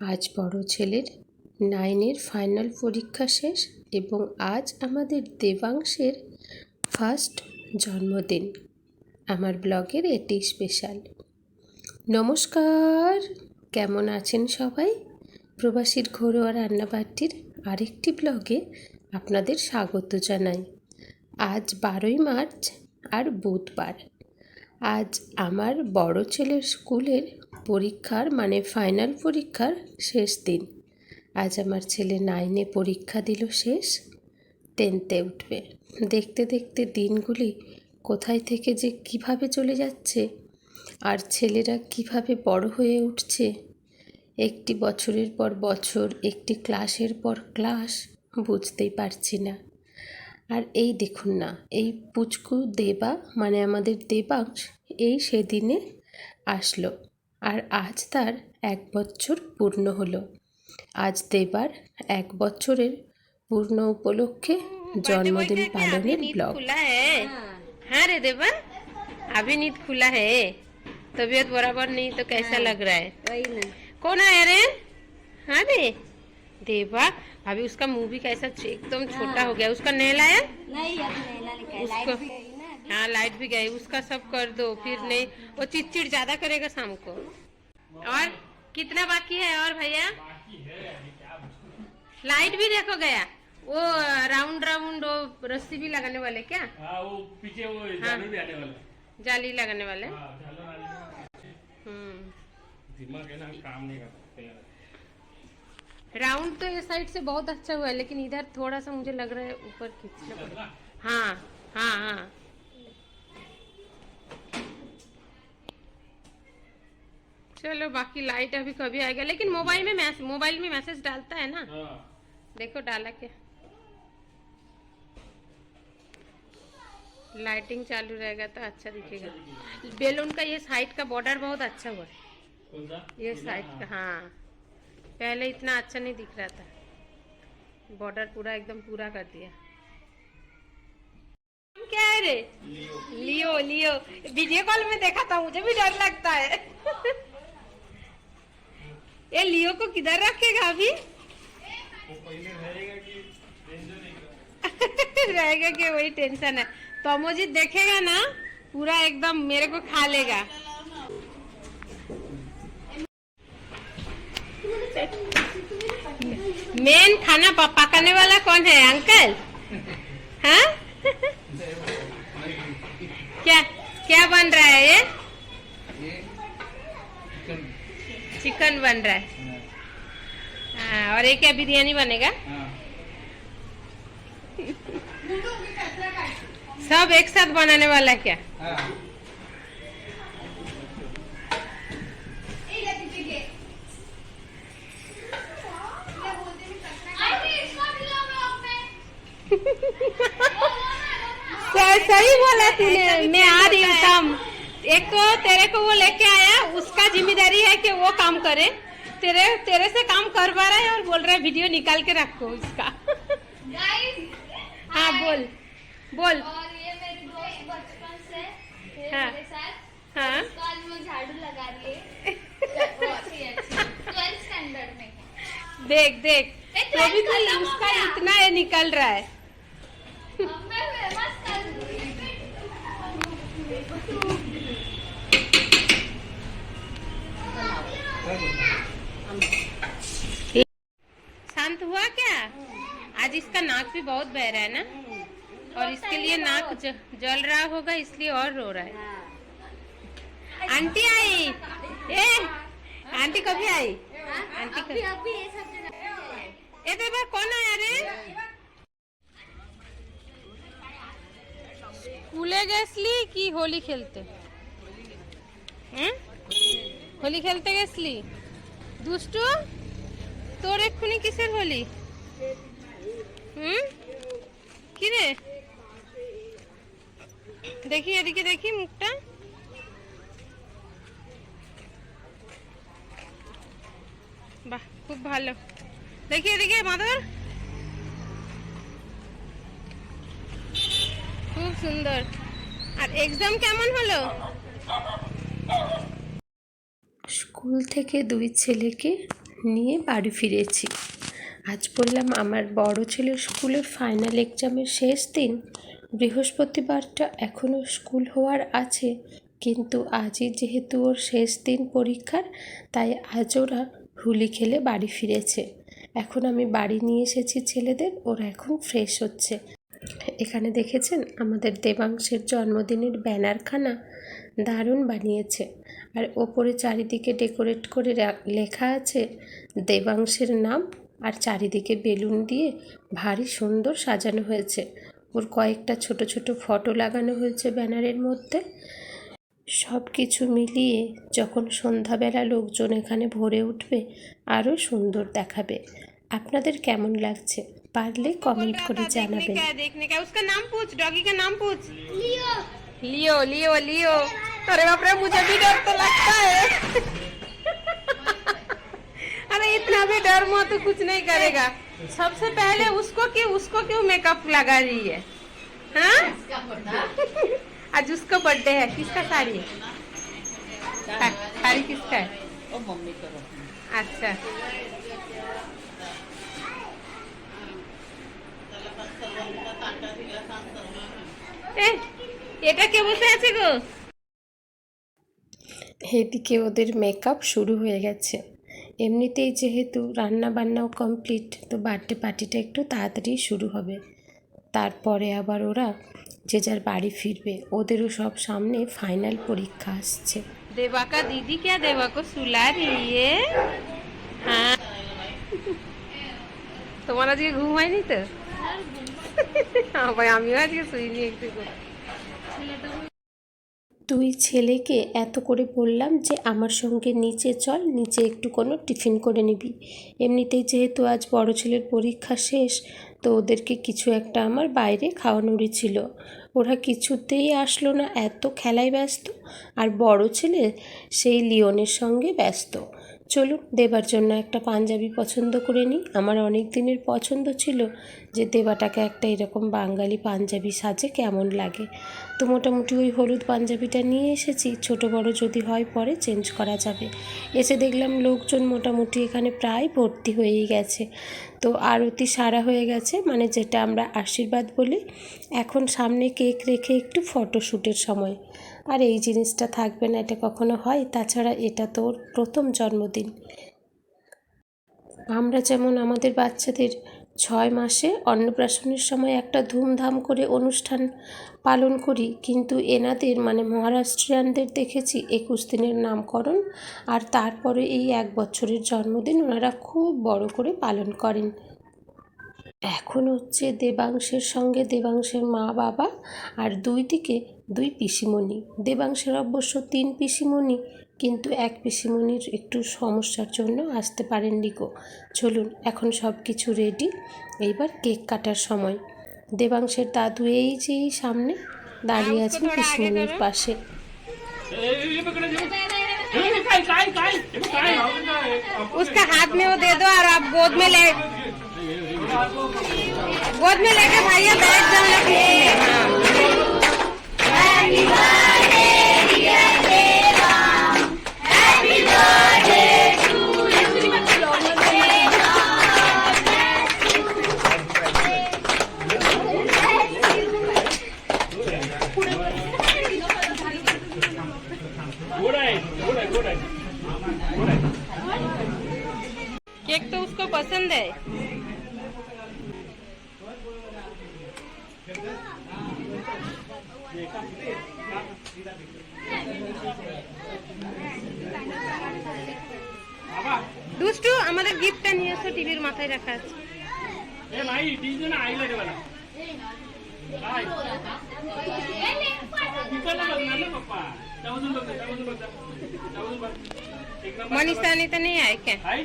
আজ বড় ছেলের নাইনের ফাইনাল পরীক্ষা শেষ এবং আজ আমাদের দেবাংশের ফার্স্ট জন্মদিন। আমার ব্লগের এটি স্পেশাল। নমস্কার, কেমন আছেন সবাই? প্রবাসীর ঘরোয়া রান্নাবাটির আরেকটি ব্লগে আপনাদের স্বাগত জানাই। আজ বারোই মার্চ আর বুধবার। আজ আমার বড় ছেলের স্কুলের পরীক্ষার মানে ফাইনাল পরীক্ষার শেষ দিন। আজ আমার ছেলে নাইনে পরীক্ষা দিল শেষ টেনতে উঠবে। দেখতে দেখতে দিনগুলি কোথায় থেকে যে কীভাবে চলে যাচ্ছে, আর ছেলেরা কীভাবে বড় হয়ে উঠছে। একটি বছরের পর বছর, একটি ক্লাসের পর ক্লাস বুঝতেই পারছি না। আর এই দেখুন না, এই পুচকু দেবা মানে আমাদের দেবাংশ, এই সেদিনে আসলো। আর আজ তার এক বছর পূর্ণ হলো আজ দেবার এক বছরের পূর্ণ উপলক্ষে জন্মদিন পালনের नींद ব্লগ खुला है हाँ रे देवन अभी नींद खुला है तबीयत बराबर नहीं तो कैसा लग रहा है वही ना कौन आया रे हाँ रे देवा अभी उसका मुंह भी कैसा एकदम छोटा हो गया उसका नेल आया नहीं अब नैला निकाल लाइट उसको भी गई ना हाँ लाइट भी गई उसका सब कर दो फिर नहीं वो चिड़चिड़ ज़्यादा करेगा शाम को। और कितना बाकी है और भैया? लाइट भी देखो गया। वो राउंड राउंड वो रस्सी भी लगाने वाले क्या? हाँ वो पीछे वो झालर भी आने वाला। है जाली लगाने वाले। हाँ है। हम्म। दिमाग है ना काम नहीं कर सकते राउंड तो ये साइड से बहुत अच्छा हुआ है लेकिन इधर थोड़ा सा मुझे लग रहा है ऊपर खींचना पड़ेगा। हाँ हाँ हाँ। चलो बाकी लाइट अभी कभी आएगा। लेकिन मोबाइल में मैसेज मोबाइल में मैसेज डालता है ना? हाँ। देखो डाला क्या? लाइटिंग चालू रहेगा तो अच्छा दिखेगा। अच्छा बेलून का ये साइड का बॉर्डर बहुत अच्छा हुआ। है ये साइड का हाँ। पहले इतना अच्छा नहीं दिख रहा था। बॉर्डर पूरा एकदम पूरा कर दिया। क्या है रे? लियो। लियो वीडियो कॉल में देखा था मुझे भी डर लगता है। ये लियो को किधर रखेगा अभी? रहेगा कि वही टेंशन है। तमोजीत देखेगा ना पूरा एकदम मेरे को खा लेगा। मेन खाना पकाने वाला कौन है अंकल? हाँ? क्या क्या बन रहा है ये? चिकन बन रहा है। हाँ, और ये क्या बिरयानी बनेगा। हाँ। सब एक साथ बनाने वाला क्या? हाँ। सही सही बोला तूने। मैं आ रही हूँ एक को तेरे को वो लेके आया उसका ज़िम्मेदारी है कि वो काम करे। तेरे तेरे से काम करवा रहा है और बोल रहा है वीडियो निकाल के रखो उसका हाँ बोल बोल। और ये मेरी दोस्त बचपन से हाँ। मेरे साथ। हाँ। झाड़ू लगा रही है। स्टैंडर्ड में देख देख। तो भी तो उसका इतना ये निकल रहा है। शांत हुआ क्या? आज इसका नाक भी बहुत बह रहा है ना? और इसके लिए नाक जल रहा होगा, इसलिए और रो रहा है। आंटी आई? ए, आंटी कभी आई? आंटी कभी ए कौन आया रे? स्कूले गए इसलिए होली खेलते? हैं? হোলি খেলতে গেছলি? দুষ্টু, তোর এক্ষুনি কিসের হোলি? হুম? কি রে দেখি এদিকে দেখি মুখটা। বাহ, খুব ভালো। দেখি এদিকে, মাধর। খুব সুন্দর। আর এক্সাম কেমন হলো? স্কুল থেকে দুই ছেলেকে নিয়ে বাড়ি ফিরেছি। আজ বললাম, আমার বড় ছেলের স্কুলের ফাইনাল এক্সামের শেষ দিন। বৃহস্পতিবারটা এখনও স্কুল হওয়ার আছে, কিন্তু আজই যেহেতু ওর শেষ দিন পরীক্ষার, তাই আজ ওরা হুলি খেলে বাড়ি ফিরেছে। এখন আমি বাড়ি নিয়ে এসেছি ছেলেদের, ওরা এখন ফ্রেশ হচ্ছে। এখানে দেখেছেন? আমাদের দেবাংশের জন্মদিনের ব্যানারখানা দারুণ বানিয়েছে। আর ওপরে চারিদিকে ডেকোরেট করে লেখা আছে দেবাংশের নাম আর চারিদিকে বেলুন দিয়ে ভারী সুন্দর সাজানো হয়েছে। ওর কয়েকটা ছোট ছোট ফটো লাগানো হয়েছে ব্যানারের মধ্যে। সব কিছু মিলিয়ে যখন সন্ধ্যাবেলা লোকজন এখানে ভরে উঠবে, আরও সুন্দর দেখাবে। আপনাদের কেমন লাগছে? পারলে কমেন্ট করে देखने জানাবেন का है देखने का है। उसका नाम पूछ डॉगी का नाम पूछ लियो लियो लियो अरे बाप रे मुझे भी डर तो लगता है अरे इतना भी डर मो तो कुछ नहीं करेगा सबसे पहले उसको क्यों उसको क्यों मेकअप लगा रही है हाँ आज उसका बर्थडे है किसका साड़ी है सा- साड़ी किसका है अच्छा এটা কে বসে আছে গো? এদিকে ওদের মেকআপ শুরু হয়ে গেছে। এমনিতেই যেহেতু রান্না বান্নাও কমপ্লিট তো বার্থডে পার্টিটা একটু তাড়াতাড়ি শুরু হবে। তারপরে আবার ওরা যে যার বাড়ি ফিরবে ওদেরও সব সামনে ফাইনাল পরীক্ষা আসছে। দেবাকা দিদি কে দেবাকো সুলার ইয়ে। হ্যাঁ। তোমার আজকে ঘুম হয়নি তো? দুই ছেলেকে এত করে বললাম যে আমার সঙ্গে নিচে চল, নিচে একটু কোনো টিফিন করে নিবি। এমনিতেই যেহেতু আজ বড় ছেলের পরীক্ষা শেষ, তো ওদেরকে কিছু একটা আমার বাইরে খাওয়ানোরই ছিল। ওরা কিছুতেই আসলো না, এত খেলায় ব্যস্ত। আর বড় ছেলে, সেই লিওনের সঙ্গে ব্যস্ত। চলুন, দেবার জন্য একটা পাঞ্জাবি পছন্দ করে নিই। আমার অনেক দিনের পছন্দ ছিল যে দেবাটাকে একটা এরকম বাঙালি পাঞ্জাবি সাজে কেমন লাগে। তো মোটামুটি ওই হলুদ পাঞ্জাবিটা নিয়ে এসেছি। ছোট বড় যদি হয় পরে চেঞ্জ করা যাবে। এসে দেখলাম লোকজন মোটামুটি এখানে প্রায় ভর্তি হয়েই গেছে। তো আরতি সারা হয়ে গেছে মানে যেটা আমরা আশীর্বাদ বলি। এখন সামনে কেক রেখে একটু ফটোশ্যুটের সময়। আর এই জিনিসটা থাকবে না, এটা কখনো হয়? তাছাড়া এটা তো ওর প্রথম জন্মদিন। আমরা যেমন আমাদের বাচ্চাদের ছয় মাসে অন্নপ্রাশনের সময় একটা ধুমধাম করে অনুষ্ঠান পালন করি, কিন্তু এনাদের মানে মহারাষ্ট্রিয়ানদের দেখেছি একুশ দিনের নামকরণ আর তারপরে এই এক বছরের জন্মদিন ওনারা খুব বড় করে পালন করেন। এখন হচ্ছে দেবাংশের সঙ্গে দেবাংশের মা বাবা আর দুই দিকে দুই পিসিমণি দেবাংশের অবশ্য তিন পিসিমণি কিন্তু এক পিসিমণির একটু সমস্যার জন্য আসতে পারেননি গো চলুন এখন সব কিছু রেডি এইবার কেক কাটার সময় দেবাংশের দাদু এই যে এই সামনে দাঁড়িয়ে আছেন পিসিমণির পাশে ए, ये पकड़ो ये ये काय काय काय ये काय उसका हाथ में वो दे दो और आप गोद में ले गोद में लेके भैया बैठ जाओ আয়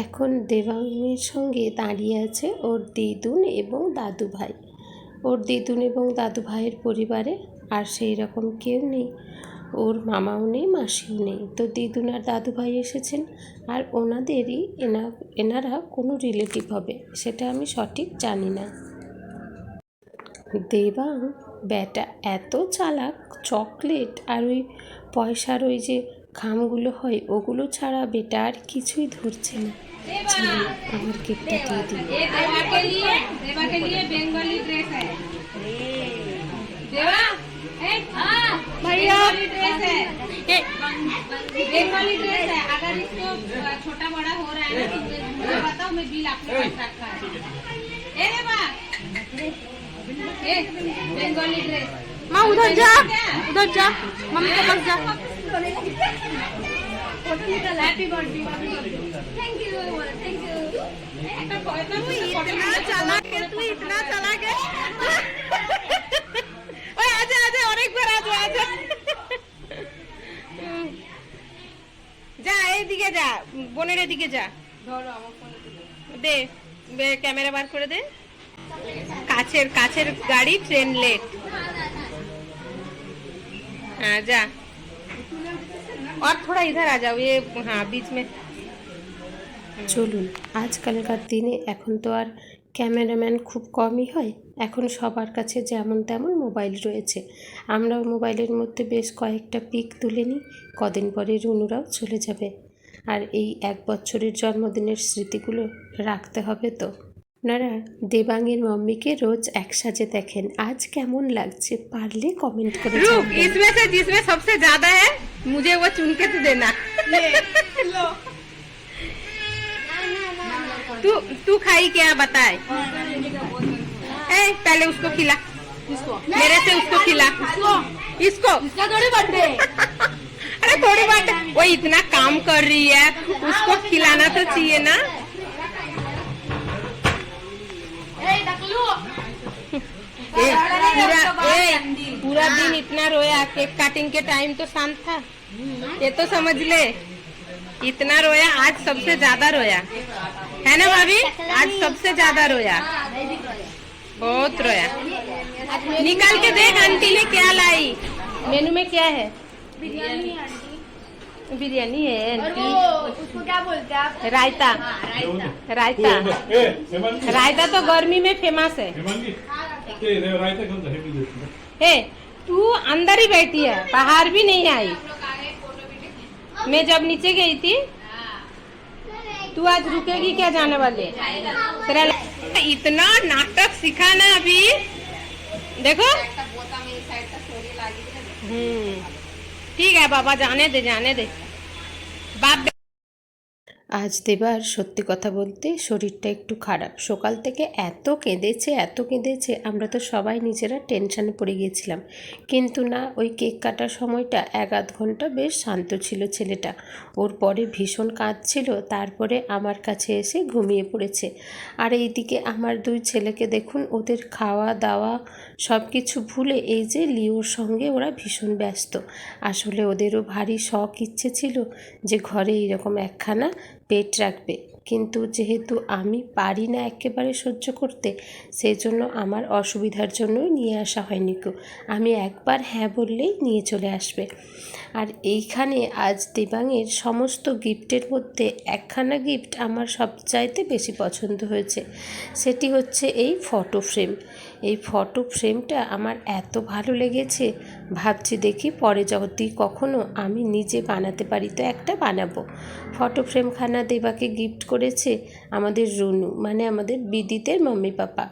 এখন দেবাঙ্গের সঙ্গে দাঁড়িয়ে আছে ওর দিদুন এবং দাদু ভাই। ওর দিদুন এবং দাদু ভাইয়ের পরিবারে আর সেই রকম কেউ নেই। ওর মামাও নেই মাসিও নেই। তো দিদুনার দাদু ভাই এসেছেন আর ওনাদেরই এনা এনারা কোনো রিলেটিভ হবে সেটা আমি সঠিক জানি না। দেবাং ব্যাটা এত চালাক চকলেট আর ওই পয়সার ওই যে খামগুলো হয় ওগুলো ছাড়া বেটা আর কিছুই ধরছে না। আমার কেকটা দিয়ে দিই भैया। ड्रेस है। ड्रेस है। अगर इसको छोटा बड़ा हो रहा है ना तो बताओ मैं बिल आपके पास रखा है। ए देवा ए बंगाली ड्रेस माँ उधर जा। उधर जा। मम्मी के पास जा। Happy birthday thank you thank you इतना चला के तू इतना चला के যা এইদিকে যা বোনের এদিকে যা দে বে- ক্যামেরা বার করে দে কাছের কাছের গাড়ি ট্রেন লেট हाँ जा और थोड़ा इधर आ जाओ ये हाँ बीच में চলুন আজকালকার দিনে এখন তো আর ক্যামেরাম্যান খুব কমই হয় এখন সবার কাছে যেমন তেমন মোবাইল রয়েছে আমরাও মোবাইলের মধ্যে বেশ কয়েকটা পিক তুলে নিই কদিন পরে রুনুরাও চলে যাবে আর এই এক বছরের জন্মদিনের স্মৃতিগুলো রাখতে হবে তো আপনারা দেবাঙ্গের মাম্মিকে রোজ এক সাজে দেখেন আজ কেমন লাগছে পারলে কমেন্ট করে रुक জানাবেন। इसमें से जिसमें सबसे ज्यादा है मुझे वो चुन के तो देना तू तू खाई क्या? बताए। ए, पहले उसको खिला। मेरे से उसको खिला। इसको। थोड़ी बर्थडे। अरे थोड़ी बात वो इतना काम कर रही है। उसको खिलाना तो चाहिए ना। ए, पूरा ए, पूरा दिन इतना रोया केक काटिंग के टाइम तो शांत था। ये तो समझ ले। इतना रोया आज सबसे ज़्यादा रोया। है ना भाभी? आज सबसे ज़्यादा रोया। बहुत रोया। निकाल के देख आंटी ने क्या लाई? मेनू में क्या है? बिरयानी है आंटी। उसको क्या बोलते हैं आप? रायता। रायता। रायता। तो गर्मी में फ़ेमस है। हे हे तू अंदर ही बैठी है बाहर भी नहीं आई। मैं जब नीचे गई थी, तू आज रुकेगी क्या जाने वाले? इतना नाटक सीखा ना अभी। देखो। हम्म। ठीक है, बाबा, जाने दे जाने दे। बाप আজ দেবার সত্যি কথা বলতে শরীরটা একটু খারাপ। সকাল থেকে এত কেঁদেছে এত কেঁদেছে, আমরা তো সবাই নিজেরা টেনশানে পড়ে গিয়েছিলাম। কিন্তু না, ওই কেক কাটার সময়টা এক আধ ঘণ্টা বেশ শান্ত ছিল ছেলেটা। ওর পরে ভীষণ কাঁদছিল, তারপরে আমার কাছে এসে ঘুমিয়ে পড়েছে। আর এইদিকে আমার দুই ছেলেকে দেখুন, ওদের খাওয়া দাওয়া সব কিছু ভুলে এই যে লিওর সঙ্গে ওরা ভীষণ ব্যস্ত। আসলে ওদেরও ভারী শখ ইচ্ছে ছিল যে ঘরে এইরকম একখানা পেট রাখবে। কিন্তু যেহেতু আমি পারি না একেবারে সহ্য করতে সেই জন্য আমার অসুবিধার জন্যই নিয়ে আসা হয়নি কেউ। আমি একবার হ্যাঁ বললেই নিয়ে চলে আসবে। আর এইখানে আজ দেবাংয়ের সমস্ত গিফটের মধ্যে একখানা গিফট আমার সবচাইতে বেশি পছন্দ হয়েছে। সেটি হচ্ছে এই ফটো ফ্রেম। এই ফটো ফ্রেমটা আমার এত ভালো লেগেছে, ভাবছি দেখি পরে যদি কখনো আমি নিজে বানাতে পারি তো একটা বানাবো। ফটো ফ্রেমখানা দেবাকে গিফট করেছে আমাদের রুনু মানে আমাদের বিদিতের মাম্মি পাপা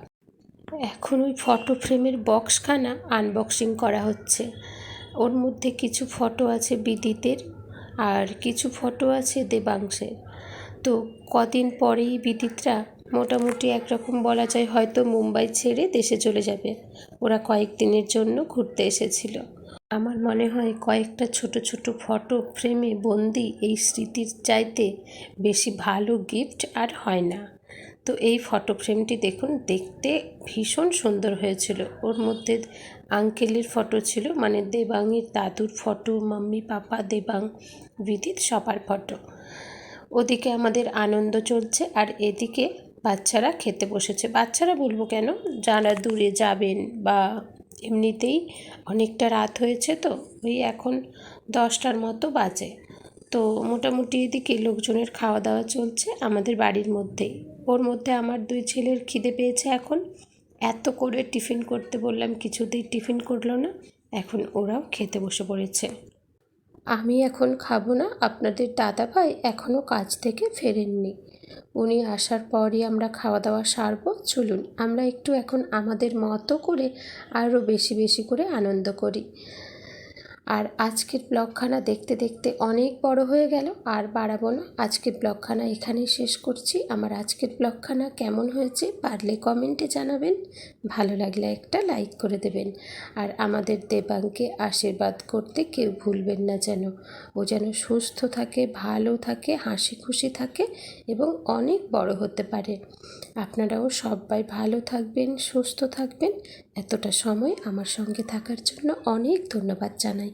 এখন ওই ফটো ফ্রেমের বক্সখানা আনবক্সিং করা হচ্ছে। ওর মধ্যে কিছু ফটো আছে বিদিতের আর কিছু ফটো আছে দেবাংশের। তো কদিন পরেই বিদিতরা মোটামুটি একরকম বলা যায় হয়তো মুম্বাই ছেড়ে দেশে চলে যাবে। ওরা কয়েকদিনের জন্য ঘুরতে এসেছিল। আমার মনে হয় কয়েকটা ছোট ছোট ফটো ফ্রেমে বন্দি এই স্মৃতির চাইতে বেশি ভালো গিফট আর হয় না। তো এই ফটো ফ্রেমটি দেখুন, দেখতে ভীষণ সুন্দর হয়েছিল। ওর মধ্যে আঙ্কেলের ফটো ছিল মানে দেবাংয়ের দাদুর ফটো, মাম্মি, পাপা, দেবাং, বিদিত সবার ফটো। ওদিকে আমাদের আনন্দ চলছে আর এদিকে বাচ্চারা খেতে বসেছে। বাচ্চারা বলব কেন? যারা দূরে যাবেন বা এমনিতেই অনেকটা রাত হয়েছে তো, ওই এখন দশটার মতো বাজে। তো মোটামুটি এদিকে লোকজনের খাওয়া দাওয়া চলছে আমাদের বাড়ির মধ্যেই। ওর মধ্যে আমার দুই ছেলের খিদে পেয়েছে এখন। এত করে টিফিন করতে বললাম, কিছুতেই টিফিন করল না। এখন ওরাও খেতে বসে পড়েছে। আমি এখন খাব না। আপনাদের দাদা ভাই এখনও কাজ থেকে ফেরেননি। উনি আসার পরই আমরা খাওয়া দাওয়া সারব। চলুন, আমরা একটু এখন আমাদের মতো করে আরও বেশি বেশি করে আনন্দ করি। আর আজকের ব্লগখানা দেখতে দেখতে অনেক বড় হয়ে গেল। আর বাড়াবো না, আজকের ব্লগখানা এখানেই শেষ করছি। আমার আজকের ব্লগখানা কেমন হয়েছে পারলে কমেন্টে জানাবেন। ভালো লাগলে একটা লাইক করে দেবেন। আর আমাদের দেবাংকে আশীর্বাদ করতে কেউ ভুলবেন না যেন। ও যেন সুস্থ থাকে, ভালো থাকে, হাসি খুশি থাকে এবং অনেক বড় হতে পারে। আপনারাও সবাই ভালো থাকবেন, সুস্থ থাকবেন। এতটা সময় আমার সঙ্গে থাকার জন্য অনেক ধন্যবাদ জানাই।